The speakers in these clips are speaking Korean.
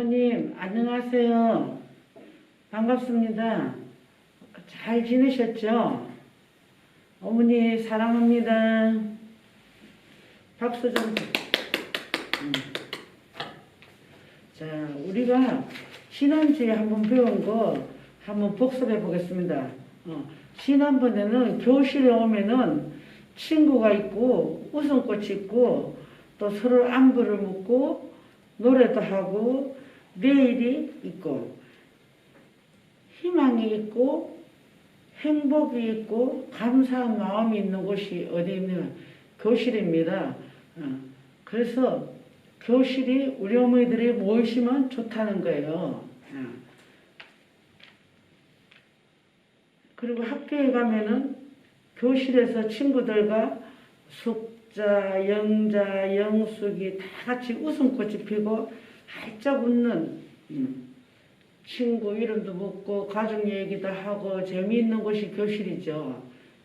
아버님, 안녕하세요. 반갑습니다. 잘 지내셨죠? 어머니, 사랑합니다. 박수 좀. 음. 자, 우리가 지난주에 한번 배운 거 한번 복습해 보겠습니다. 어, 지난번에는 교실에 오면은 친구가 있고 웃음꽃이 있고 또 서로 안부를 묻고 노래도 하고 내일이 있고 희망이 있고 행복이 있고 감사한 마음이 있는 곳이 어디 있는 교실입니다. 어, 그래서 교실이 우리 어머니들이 모이시면 좋다는 거예요. 어. 그리고 학교에 가면은 교실에서 친구들과 숙자, 영자, 영숙이 다 같이 웃음꽃이 피고 활짝 웃는 음, 친구 이름도 묻고 가족 얘기도 하고 재미있는 곳이 교실이죠.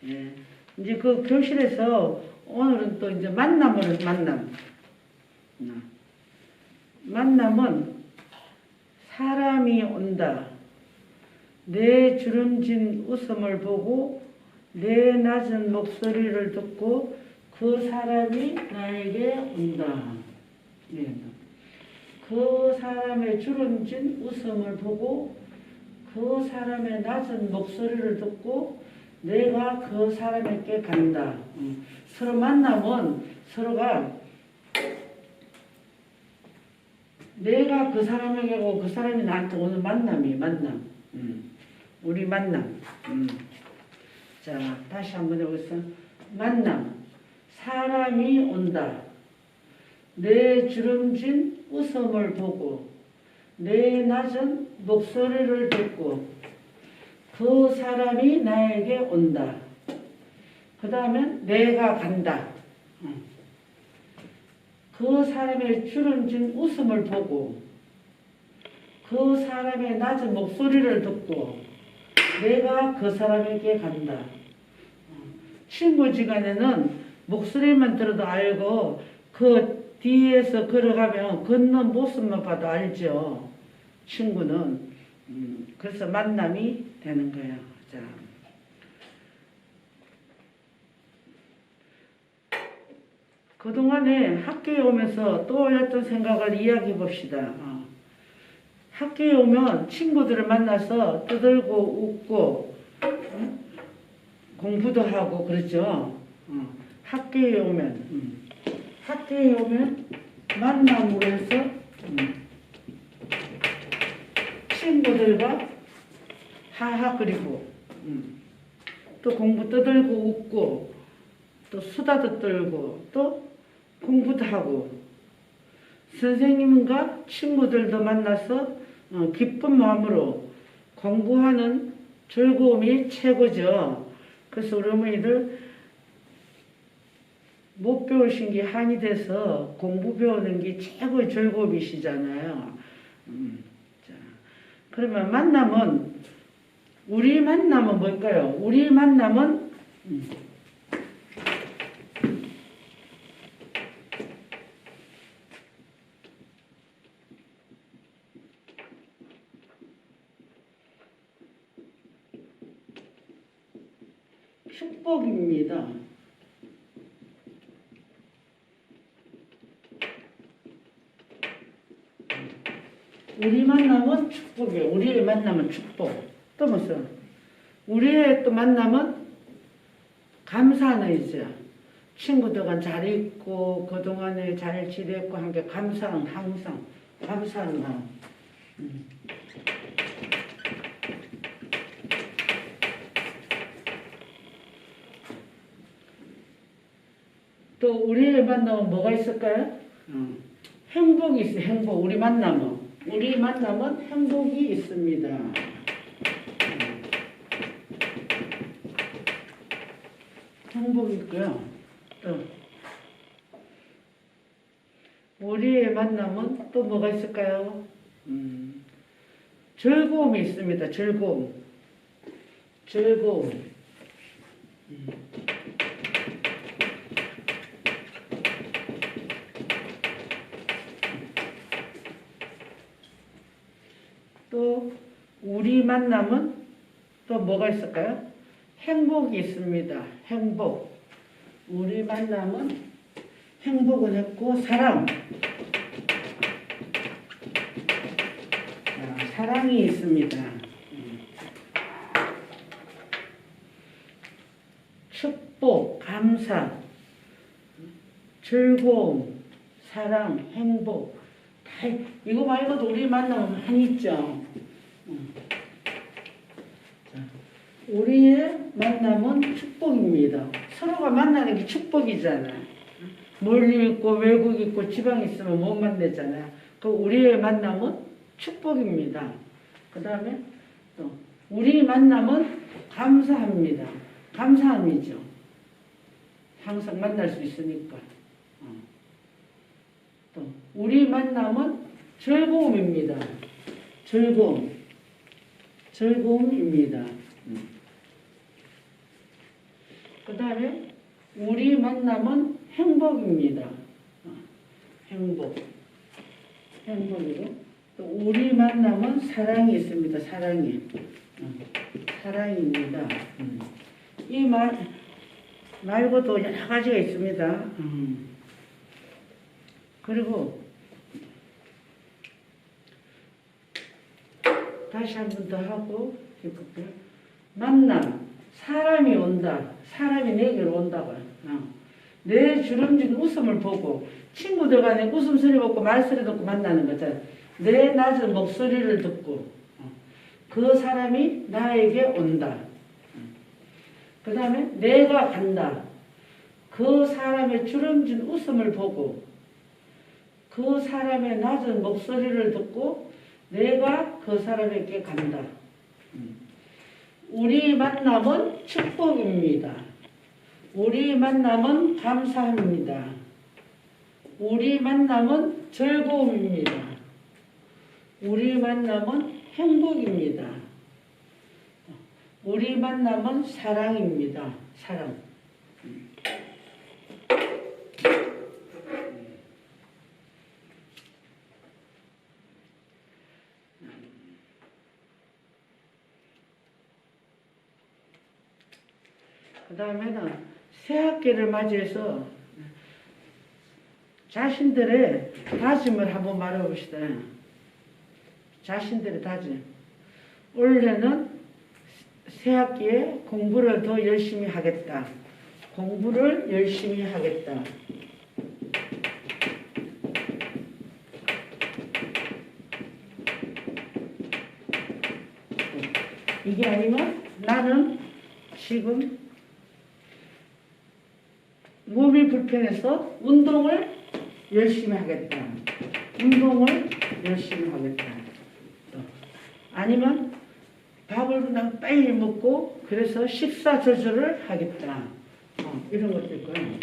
예. 이제 그 교실에서 오늘은 또 이제 만남을 만남. 음. 만남은 사람이 온다. 내 주름진 웃음을 보고 내 낮은 목소리를 듣고 그 사람이 나에게 온다. 예. 그 사람의 주름진 웃음을 보고 그 사람의 낮은 목소리를 듣고 내가 그 사람에게 간다. 음. 서로 만나면 서로가 내가 그 사람에게 오고 그 사람이 나한테 오는 만남이 만남. 음. 우리 만남. 음. 자, 다시 한번 해보겠습니다. 만남. 사람이 온다. 내 주름진 웃음을 보고 내 낮은 목소리를 듣고 그 사람이 나에게 온다. 그 다음에 내가 간다. 음. 그 사람의 주름진 웃음을 보고 그 사람의 낮은 목소리를 듣고 내가 그 사람에게 간다. 친구 지간에는 목소리만 들어도 알고 그 뒤에서 걸어가면 걷는 모습만 봐도 알죠. 친구는 음, 그래서 만남이 되는 거예요. 자. 그동안에 학교에 오면서 또 어떤 생각을 이야기해 봅시다. 어. 학교에 오면 친구들을 만나서 떠들고 웃고 어? 공부도 하고 그렇죠. 어. 학교에 오면 음. 학교에 오면 만남으로 해서 음. 친구들과 하하거리고 음. 또 공부 떠들고 웃고 또 수다도 떨고 또 공부도 하고 선생님과 친구들도 만나서 어, 기쁜 마음으로 공부하는 즐거움이 최고죠. 그래서 우리 어머니들 못 배우신 게 한이 돼서 공부 배우는 게 최고의 즐거움이시잖아요. 음, 자, 그러면 만남은 우리 만남은 뭘까요? 우리 만남은 음, 축복입니다. 우리 만남은 축복이에요. 우리의 만남은 축복. 또 무슨? 우리의 또 만남은 감사하는 의지야. 친구들과 잘 있고 그동안에 잘 지냈고 한 게 감사한 항상 감사한 마음. 음. 또 우리의 만남은 뭐가 있을까요? 음. 행복이 있어 행복 우리 만남은 우리 만남은 행복이 있습니다. 음. 행복이 있고요. 또 우리의 만남은 또 뭐가 있을까요? 음. 즐거움이 있습니다. 즐거움. 즐거움. 음. 만남은 또 뭐가 있을까요? 행복이 있습니다. 행복. 우리 만남은 행복을 했고 사랑. 자, 사랑이 있습니다. 음. 축복, 감사, 즐거움, 사랑, 행복. 다 이- 이거 말고도 우리 만나면 많이 있죠. 우리의 만남은 축복입니다. 서로가 만나는 게 축복이잖아. 멀리 있고 외국 있고 지방 있으면 못 만나잖아. 그 우리의 만남은 축복입니다. 그 다음에 또 우리 만남은 감사합니다. 감사함이죠. 항상 만날 수 있으니까. 어. 또 우리 만남은 즐거움입니다. 즐거움. 즐거움입니다. 그 다음에 우리 만남은 행복입니다. 어, 행복. 행복이고 또 우리 만남은 사랑이 있습니다. 사랑이. 어, 사랑입니다. 음. 이말 말고도 여러 가지가 있습니다. 음. 그리고 다시 한 번 더 하고 해볼게요. 만남 사람이 온다. 사람이 내게로 온다고요. 어. 내 주름진 웃음을 보고 친구들 간에 웃음소리 듣고 말소리 듣고 만나는 거잖아요. 내 낮은 목소리를 듣고 어. 그 사람이 나에게 온다. 그 다음에 내가 간다. 그 사람의 주름진 웃음을 보고 그 사람의 낮은 목소리를 듣고 내가 그 사람에게 간다. 우리 만남은 축복입니다. 우리 만남은 감사합니다. 우리 만남은 즐거움입니다. 우리 만남은 행복입니다. 우리 만남은 사랑입니다. 사랑. 그 다음에는 새 학기를 맞이해서 자신들의 다짐을 한번 말해봅시다. 자신들의 다짐. 올해는 새 학기에 공부를 더 열심히 하겠다. 공부를 열심히 하겠다. 이게 아니면 나는 지금 몸이 불편해서 운동을 열심히 하겠다. 운동을 열심히 하겠다. 또 아니면 밥을 그냥 빨리 먹고 그래서 식사 조절을 하겠다. 어, 이런 것도 있고요.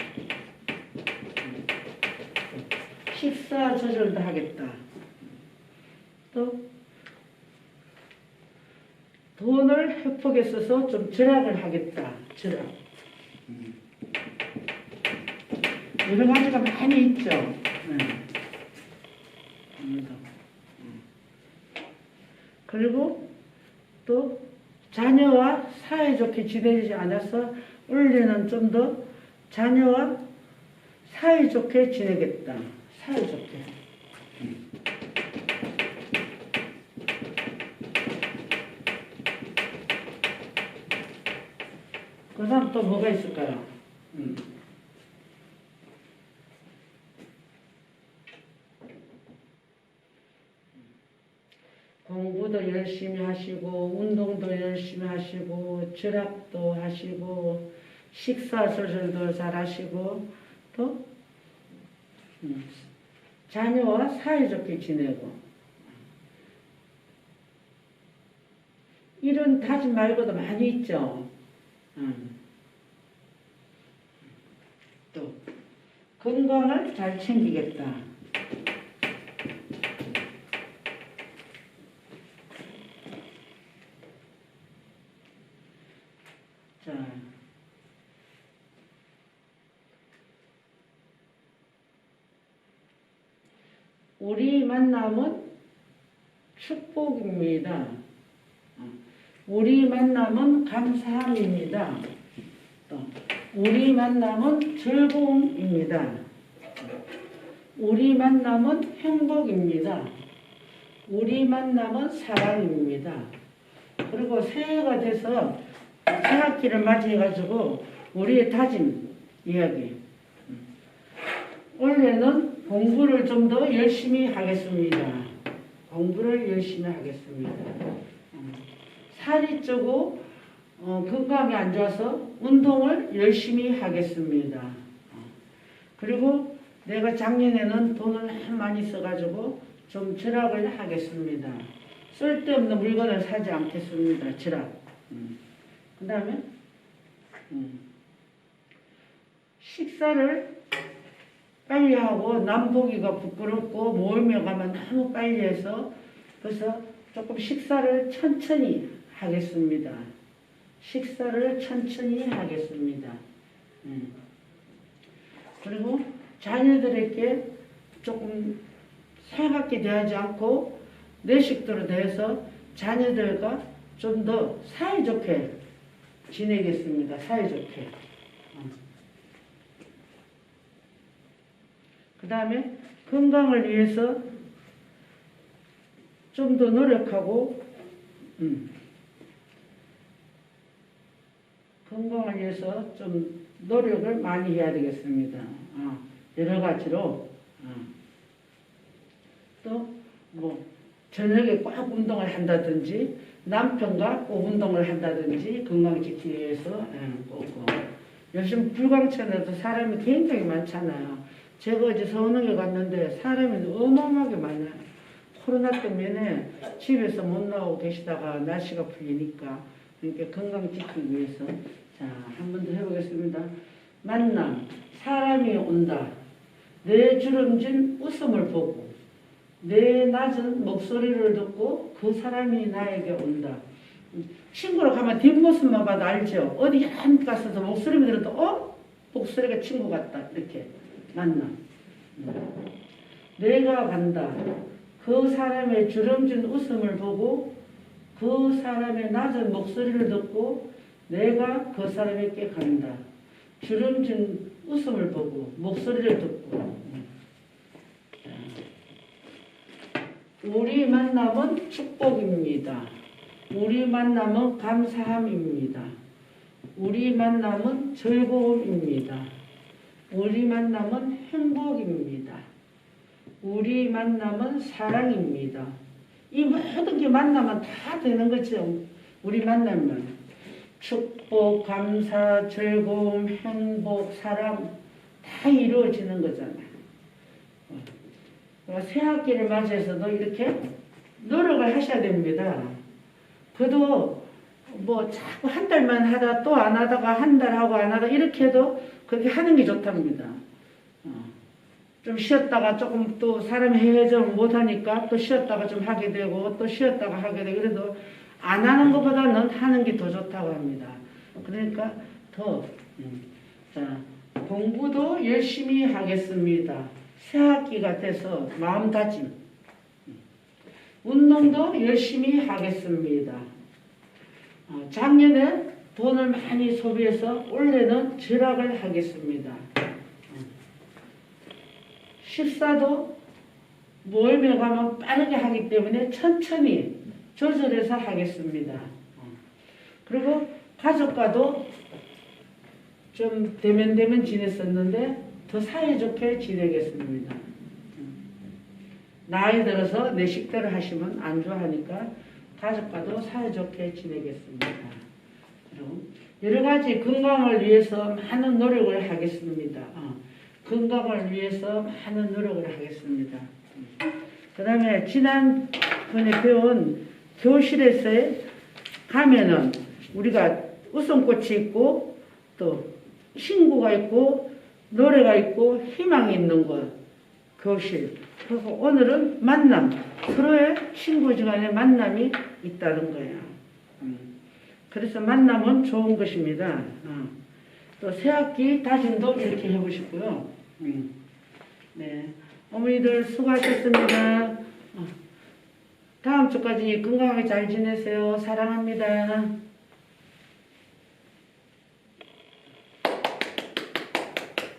식사 조절도 하겠다. 또 돈을 획폭에 써서 좀 절약을 하겠다. 절약. 여러 가지가 많이 있죠. 네. 아무래도. 그리고 또 자녀와 사이좋게 지내지 않아서 올해는 좀 더 자녀와 사이좋게 지내겠다. 사이좋게. 그 다음 또 뭐가 있을까요? 음. 공부도 열심히 하시고 운동도 열심히 하시고 절약도 하시고 식사 조절도 잘 하시고 또 음, 자녀와 사이좋게 지내고 이런 다짐 말고도 많이 있죠. 음. 또 건강을 잘 챙기겠다. 자. 우리 만남은 축복입니다. 어. 우리 만남은 감사함입니다. 또 우리 만남은 즐거움입니다. 우리 만남은 행복입니다. 우리 만남은 사랑입니다. 그리고 새해가 돼서 새 학기를 맞이해가지고 우리의 다짐 이야기. 올해는 공부를 좀 더 열심히 하겠습니다. 공부를 열심히 하겠습니다. 음, 살이 찌고 어, 건강이 안 좋아서 운동을 열심히 하겠습니다. 어, 그리고 내가 작년에는 돈을 많이 써가지고 좀 절약을 하겠습니다. 쓸데없는 물건을 사지 않겠습니다. 절약. 음. 그 다음에 음. 식사를 빨리 하고 남보기가 부끄럽고 모임에 가면 너무 빨리 해서 그래서 조금 식사를 천천히 하겠습니다. 식사를 천천히 하겠습니다. 음. 그리고 자녀들에게 조금 살갑게 대하지 않고 내식대로 대해서 자녀들과 좀 더 사이좋게 지내겠습니다. 사이좋게. 그 다음에 건강을 위해서 좀 더 노력하고, 음, 건강을 위해서 좀 노력을 많이 해야 되겠습니다. 아, 여러 가지로. 아. 또, 뭐, 저녁에 꼭 운동을 한다든지, 남편과 꼭 운동을 한다든지, 건강 지키기 위해서, 예, 꼭, 꼭. 요즘 불광천에도 사람이 굉장히 많잖아요. 제가 어제 서운하게 갔는데 사람이 어마어마하게 많아요. 코로나 때문에 집에서 못 나오고 계시다가 날씨가 풀리니까 그러니까 건강 지키기 위해서 자, 한 번 더 해보겠습니다. 만남, 사람이 온다. 내 주름진 웃음을 보고 내 낮은 목소리를 듣고 그 사람이 나에게 온다. 친구로 가면 뒷모습만 봐도 알죠. 어디 한 가서도 목소리만 들어도 어? 목소리가 친구 같다. 이렇게 만남. 내가 간다. 그 사람의 주름진 웃음을 보고 그 사람의 낮은 목소리를 듣고 내가 그 사람에게 간다. 주름진 웃음을 보고 목소리를 듣고 우리 만남은 축복입니다. 우리 만남은 감사함입니다. 우리 만남은 즐거움입니다. 우리 만남은 행복입니다. 우리 만남은 사랑입니다. 이 모든 게 만나면 다 되는 거죠. 우리 만나면 축복, 감사, 즐거움, 행복, 사랑 다 이루어지는 거잖아요. 어, 새 학기를 맞이해서도 이렇게 노력을 하셔야 됩니다. 그도 뭐 자꾸 한 달만 하다 또 안 하다가 한 달 하고 안 하다 이렇게 해도 그렇게 하는 게 좋답니다. 어, 좀 쉬었다가 조금 또 사람이 해외적으로 못하니까 또 쉬었다가 좀 하게 되고 또 쉬었다가 하게 되고 그래도 안 하는 것보다는 하는 게 더 좋다고 합니다. 그러니까 더 음, 자, 공부도 열심히 하겠습니다. 새 학기가 돼서 마음다짐 음, 운동도 열심히 하겠습니다. 어, 작년에 돈을 많이 소비해서 올해는 절약을 하겠습니다. 식사도 모임에 가면 빠르게 하기 때문에 천천히 조절해서 하겠습니다. 그리고 가족과도 좀 대면대면 지냈었는데 더 사이좋게 지내겠습니다. 나이 들어서 내 식대로 하시면 안 좋아하니까 가족과도 사이좋게 지내겠습니다. 여러 가지 건강을 위해서 많은 노력을 하겠습니다. 어, 건강을 위해서 많은 노력을 하겠습니다. 그 다음에 지난번에 배운 교실에서 가면은 우리가 웃음꽃이 있고 또 친구가 있고 노래가 있고 희망이 있는 것 교실 그리고 오늘은 만남 서로의 친구지간의 만남이 있다는 거예요. 음. 그래서 만남은 좋은 것입니다. 어. 또 새학기 다짐도 이렇게 해보시고요. 음. 네, 어머니들 수고하셨습니다. 어. 다음 주까지 건강하게 잘 지내세요. 사랑합니다.